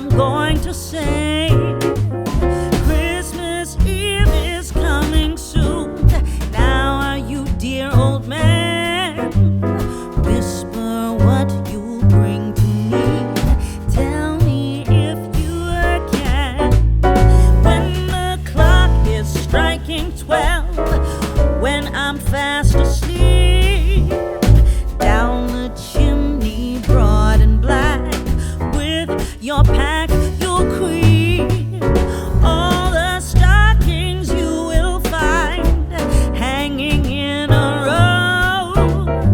I'm going to say Christmas Eve is coming soon. Now are you, dear old man? Whisper what you'll bring to me. Tell me if you can. When the clock is striking twelve, when I'm fast asleep. 开。